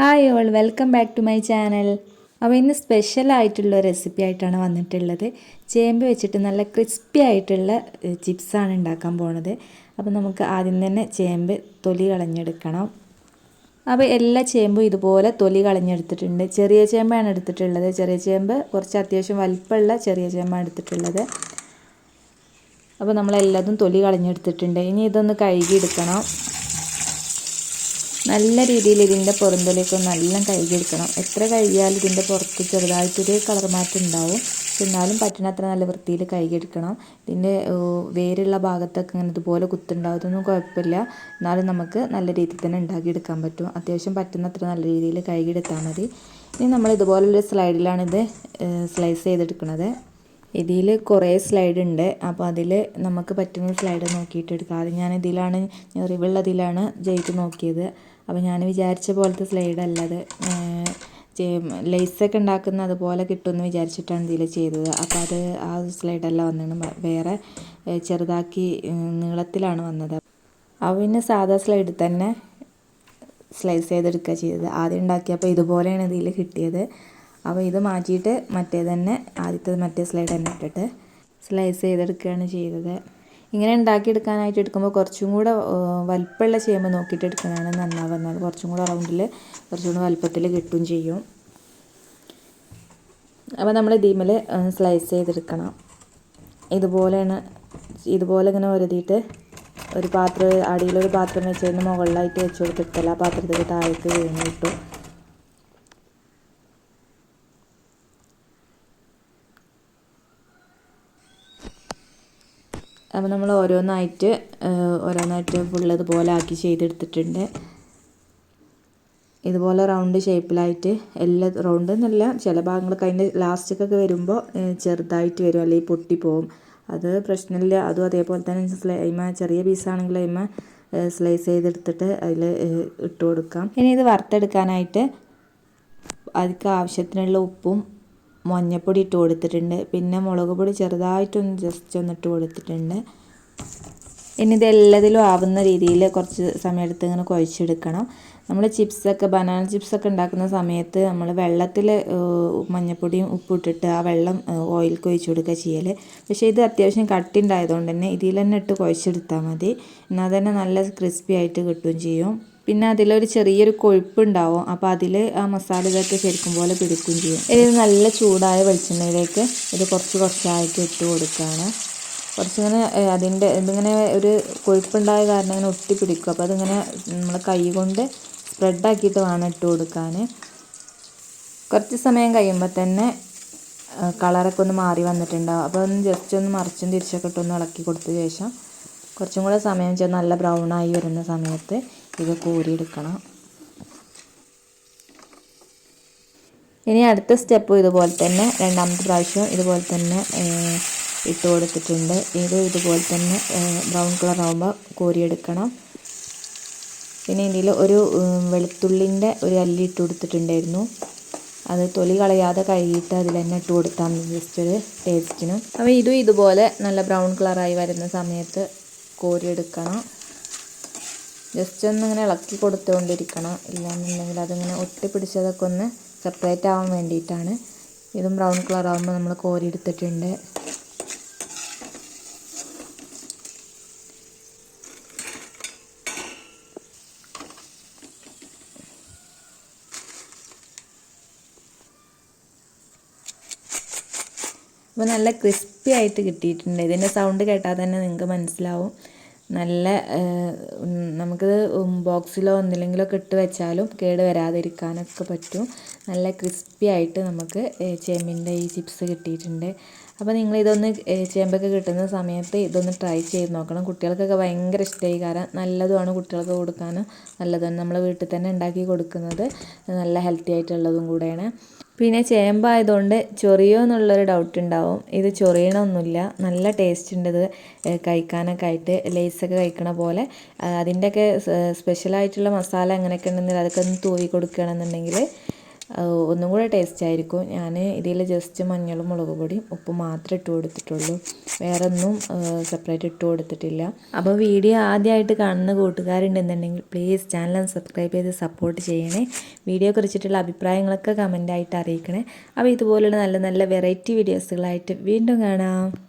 Hi all welcome back to my channel അപ്പോൾ ഇന്ന് special ആയിട്ടുള്ള റെസിപ്പി ആയിട്ടാണ് വന്നിട്ടുള്ളത്. ചേമ്പ് വെച്ചിട്ട് നല്ല ക്രിസ്പി ആയിട്ടുള്ള ചിപ്സാണ് ഉണ്ടാക്കാൻ പോണത്. അപ്പോൾ നമുക്ക് ആദ്യം തന്നെ ചേമ്പ് തൊലി കളഞ്ഞെടുക്കണം. അപ്പോൾ എല്ലാ ചേമ്പും ഇതുപോലെ തൊലി കളഞ്ഞെടുത്തിട്ടുണ്ട്. ചെറിയ ചേമ്പാണ് എടുത്തിട്ടുള്ളത്. ചെറിയ ചേമ്പ് കുറച്ച് അത്യാവശ്യം വലിപ്പമുള്ള ചെറിയ ചേമ്പാണ് എടുത്തിട്ടുള്ളത്. അപ്പോൾ നമ്മളെല്ലാതും തൊലി കളഞ്ഞെടുത്തിട്ടുണ്ട്. ഇനി ഇതൊന്ന് കഴുകിയെടുക്കണം. നല്ല രീതിയിൽ ഇതിന്റെ പുറന്തൊലിയൊക്കെ നല്ല കഴുകിയെടുക്കണം. എത്ര കഴുകിയാലും ഇതിന്റെ പുറത്ത് ചെറുതായിട്ടൊരു കളർ മാറ്റം ഉണ്ടാവും. എന്നാലും പറ്റുന്നത്ര നല്ല വൃത്തിയിൽ കഴുകിയെടുക്കണം. ഇതിന്റെ വേരുള്ള ഭാഗത്തൊക്കെ ഇങ്ങനെ ഇതുപോലെ കുത്തുണ്ടാവും ഇതൊന്നും കുഴപ്പമില്ല. എന്നാലും നമുക്ക് നല്ല രീതിയിൽ തന്നെ ഉണ്ടാക്കിയെടുക്കാൻ പറ്റും. അത്യാവശ്യം പറ്റുന്നത്ര നല്ല രീതിയിൽ കഴുകിയെടുത്താൽ മതി. ഇനി നമ്മൾ ഇതുപോലൊരു സ്ലൈഡിലാണിത് സ്ലൈസ് ചെയ്തെടുക്കുന്നത്. ഇതിൽ കുറേ സ്ലൈഡ് ഉണ്ട് അപ്പോൾ അതിൽ നമുക്ക് പറ്റുന്ന സ്ലൈഡ് നോക്കിയിട്ട് എടുക്കാം. ആദ്യം ഞാൻ ഇതിലാണ് റിവുള്ളതിലാണ് ജയിച്ച് നോക്കിയത്. അപ്പോൾ ഞാൻ വിചാരിച്ച പോലത്തെ സ്ലൈഡ് അത്. ലേസൊക്കെ ഉണ്ടാക്കുന്ന അതുപോലെ കിട്ടുമെന്ന് വിചാരിച്ചിട്ടാണ് ഇതിൽ ചെയ്തത്. അപ്പോൾ അത് ആ സ്ലൈഡല്ല വന്നത് വേറെ ചെറുതാക്കി നീളത്തിലാണ് വന്നത്. അപ്പോൾ പിന്നെ സാധാ സ്ലൈഡിൽ തന്നെ സ്ലൈസ് ചെയ്തെടുക്കുക ചെയ്തത്. ആദ്യം ഉണ്ടാക്കിയപ്പോൾ ഇതുപോലെയാണ് ഇതിൽ കിട്ടിയത്. അപ്പോൾ ഇത് മാറ്റിയിട്ട് മറ്റേ തന്നെ ആദ്യത്തെ മറ്റേ സ്ലൈഡ് തന്നെ ഇട്ടിട്ട് സ്ലൈസ് ചെയ്തെടുക്കുകയാണ് ചെയ്തത് ഇങ്ങനെ ഉണ്ടാക്കിയെടുക്കാനായിട്ട് എടുക്കുമ്പോൾ കുറച്ചും കൂടെ വലിപ്പമുള്ള ചേമ്പ് നോക്കിയിട്ട് എടുക്കുന്നതാണ് നന്നാവുന്നത് കുറച്ചും കൂടെ റൗണ്ടിൽ കുറച്ചും കൂടെ വലിപ്പത്തിൽ കിട്ടുകയും ചെയ്യും. അപ്പോൾ നമ്മൾ ഇതിമേൽ സ്ലൈസ് ചെയ്തെടുക്കണം. ഇതുപോലെയാണ് ഇതുപോലെ ഇങ്ങനെ ഒരുതിയിട്ട് ഒരു പാത്രം അടിയിലൊരു പാത്രം വെച്ചതിന് മുകളിലായിട്ട് വെച്ച് കൊടുത്തിട്ടല്ല. ആ പാത്രത്തിൽ താഴേക്ക് വീണ് കിട്ടും. അപ്പോൾ നമ്മൾ ഓരോന്നായിട്ട് ഓരോന്നായിട്ട് ഫുള്ള് ഇതുപോലെ ആക്കി ചെയ്തെടുത്തിട്ടുണ്ട്. ഇതുപോലെ റൗണ്ട് ഷേപ്പിലായിട്ട് എല്ലാ റൗണ്ട് എന്നല്ല ചില ഭാഗങ്ങളൊക്കെ അതിന്റെ ലാസ്റ്റൊക്കെ വരുമ്പോൾ ചെറുതായിട്ട് വരും. അല്ലെങ്കിൽ പൊട്ടിപ്പോവും അത് പ്രശ്നമില്ല. അതും അതേപോലെ തന്നെ സ്ലൈമ ചെറിയ പീസാണെങ്കിൽ അതിമ സ്ലൈസ് ചെയ്തെടുത്തിട്ട് അതിൽ ഇട്ട് കൊടുക്കാം. ഇനി ഇത് വറുത്തെടുക്കാനായിട്ട് അതിക്ക് ആവശ്യത്തിനുള്ള ഉപ്പും മഞ്ഞൾപ്പൊടി ഇട്ട് കൊടുത്തിട്ടുണ്ട്. പിന്നെ മുളക് പൊടി ചെറുതായിട്ടൊന്ന് ജസ്റ്റ് ഒന്ന് ഇട്ട് കൊടുത്തിട്ടുണ്ട്. ഇനി ഇതെല്ലാത്തിലും ആവുന്ന രീതിയിൽ കുറച്ച് സമയം എടുത്ത് ഇങ്ങനെ കുഴച്ചെടുക്കണം. നമ്മൾ ചിപ്സൊക്കെ ബനാന ചിപ്സൊക്കെ ഉണ്ടാക്കുന്ന സമയത്ത് നമ്മൾ വെള്ളത്തിൽ മഞ്ഞപ്പൊടിയും ഉപ്പിട്ടിട്ട് ആ വെള്ളം ഓയിൽ കുഴിച്ച് കൊടുക്കുക ചെയ്യൽ പക്ഷേ ഇത് അത്യാവശ്യം കട്ടി ഉണ്ടായതുകൊണ്ട് തന്നെ ഇതിൽ തന്നെ ഇട്ട് കുഴച്ചെടുത്താൽ മതി. എന്നാൽ തന്നെ നല്ല ക്രിസ്പി ആയിട്ട് കിട്ടുകയും ചെയ്യും. പിന്നെ അതിലൊരു ചെറിയൊരു കൊഴുപ്പുണ്ടാവും. അപ്പോൾ അതിൽ ആ മസാല ഇതൊക്കെ ശരിക്കും പോലെ പിടിക്കുകയും ചെയ്യും. ഇത് നല്ല ചൂടായ വെളിച്ചെണ്ണയിലേക്ക് ഇത് കുറച്ച് കുറച്ചായിട്ട് ഇട്ട് കൊടുക്കുകയാണ് കുറച്ചിങ്ങനെ അതിന്റെ ഇതിങ്ങനെ ഒരു കൊഴുപ്പുണ്ടായ കാരണം ഇങ്ങനെ ഒട്ടി പിടിക്കും. അപ്പോൾ അതിങ്ങനെ നമ്മൾ കൈ കൊണ്ട് സ്പ്രെഡാക്കിയിട്ട് വേണം ഇട്ട് കൊടുക്കാൻ കുറച്ച് സമയം കഴിയുമ്പോൾ തന്നെ കളറൊക്കെ ഒന്ന് മാറി വന്നിട്ടുണ്ടാവും. അപ്പോൾ ഒന്ന് ജസ്റ്റ് ഒന്ന് മറിച്ചും തിരിച്ചൊക്കെ ഇട്ടൊന്ന് ഇളക്കി കൊടുത്ത ശേഷം കുറച്ചും കൂടെ സമയം വെച്ചാൽ നല്ല ബ്രൗൺ ആയി വരുന്ന സമയത്ത് ഇത് കോരിയെടുക്കണം. ഇനി അടുത്ത സ്റ്റെപ്പ് ഇതുപോലെ തന്നെ രണ്ടാമത്തെ പ്രാവശ്യം ഇതുപോലെ തന്നെ ഇട്ട് കൊടുത്തിട്ടുണ്ട്. ഇത് ഇതുപോലെ തന്നെ ബ്രൗൺ കളർ ആകുമ്പോൾ കോരിയെടുക്കണം. പിന്നെ ഇതിൽ ഒരു വെളുത്തുള്ളിന്റെ ഒരു അല്ലി ഇട്ട് കൊടുത്തിട്ടുണ്ടായിരുന്നു. അത് തൊലി കളയാതെ കഴുകിയിട്ട് അതിൽ തന്നെ ഇട്ട് കൊടുത്താൽ മതി. ജസ്റ്റ് ഒരു ടേസ്റ്റിനും അപ്പോൾ ഇതും ഇതുപോലെ നല്ല ബ്രൗൺ കളറായി വരുന്ന സമയത്ത് കോരിയെടുക്കണം. ജസ്റ്റ് ഒന്ന് ഇങ്ങനെ ഇളക്കി കൊടുത്തുകൊണ്ടിരിക്കണം. ഇല്ലാന്നുണ്ടെങ്കിൽ അതിങ്ങനെ ഒട്ടിപ്പിടിച്ചതൊക്കെ ഒന്ന് സെപ്പറേറ്റ് ആവാൻ വേണ്ടിയിട്ടാണ്. ഇതും ബ്രൗൺ കളർ ആകുമ്പോൾ നമ്മൾ കോരി എടുത്തിട്ടുണ്ട്. അപ്പോൾ നല്ല ക്രിസ്പി ആയിട്ട് കിട്ടിയിട്ടുണ്ട്. ഇതിന്റെ സൗണ്ട് കേട്ടാൽ തന്നെ നിങ്ങൾക്ക് മനസ്സിലാവും. നല്ല നമുക്കിത് ബോക്സിലോ എന്തിലെങ്കിലോ ഒക്കെ ഇട്ട് വെച്ചാലും കേട് വരാതിരിക്കാനൊക്കെ പറ്റും. നല്ല ക്രിസ്പി ആയിട്ട് നമുക്ക് ചേമ്പിന്റെ ഈ ചിപ്സ് കിട്ടിയിട്ടുണ്ട്. അപ്പോൾ നിങ്ങൾ ഇതൊന്ന് ചേമ്പൊക്കെ കിട്ടുന്ന സമയത്ത് ഇതൊന്ന് ട്രൈ ചെയ്ത് നോക്കണം. കുട്ടികൾക്കൊക്കെ ഭയങ്കര ഇഷ്ടമായി കാരണം നല്ലതുമാണ് കുട്ടികൾക്ക് കൊടുക്കാനും. നല്ലതാണ് നമ്മൾ വീട്ടിൽ തന്നെ ഉണ്ടാക്കി കൊടുക്കുന്നത്. നല്ല ഹെൽത്തി ആയിട്ടുള്ളതും കൂടെയാണ്. പിന്നെ ചേമ്പായതുകൊണ്ട് ചൊറിയോ എന്നുള്ളൊരു ഡൗട്ട് ഉണ്ടാവും. ഇത് ചൊറിയണമൊന്നുമില്ല നല്ല ടേസ്റ്റ് ഉണ്ട് ഇത് കഴിക്കാനൊക്കെ ആയിട്ട് ലേസൊക്കെ കഴിക്കണ പോലെ. അതിന്റെയൊക്കെ സ്പെഷ്യലായിട്ടുള്ള മസാല അങ്ങനെയൊക്കെ ഉണ്ടെങ്കിൽ അതൊക്കെ ഒന്ന് തൂവി കൊടുക്കുകയാണെന്നുണ്ടെങ്കിൽ ഒന്നും കൂടെ ടേസ്റ്റ് ആയിരിക്കും. ഞാൻ ഇതിൽ ജസ്റ്റ് മഞ്ഞളും മുളക് പൊടിയും ഉപ്പ് മാത്രമേ ഇട്ട് കൊടുത്തിട്ടുള്ളൂ. വേറെ ഒന്നും സെപ്പറേറ്റ് ഇട്ട് കൊടുത്തിട്ടില്ല. അപ്പോൾ വീഡിയോ ആദ്യമായിട്ട് കാണുന്ന കൂട്ടുകാരുണ്ടെന്നുണ്ടെങ്കിൽ പ്ലീസ് ചാനൽ സബ്സ്ക്രൈബ് ചെയ്ത് സപ്പോർട്ട് ചെയ്യണേ. വീഡിയോ കുറിച്ചിട്ടുള്ള അഭിപ്രായങ്ങളൊക്കെ കമന്റായിട്ട് അറിയിക്കണേ. അപ്പോൾ ഇതുപോലുള്ള നല്ല നല്ല വെറൈറ്റി വീഡിയോസുകളായിട്ട് വീണ്ടും കാണാം.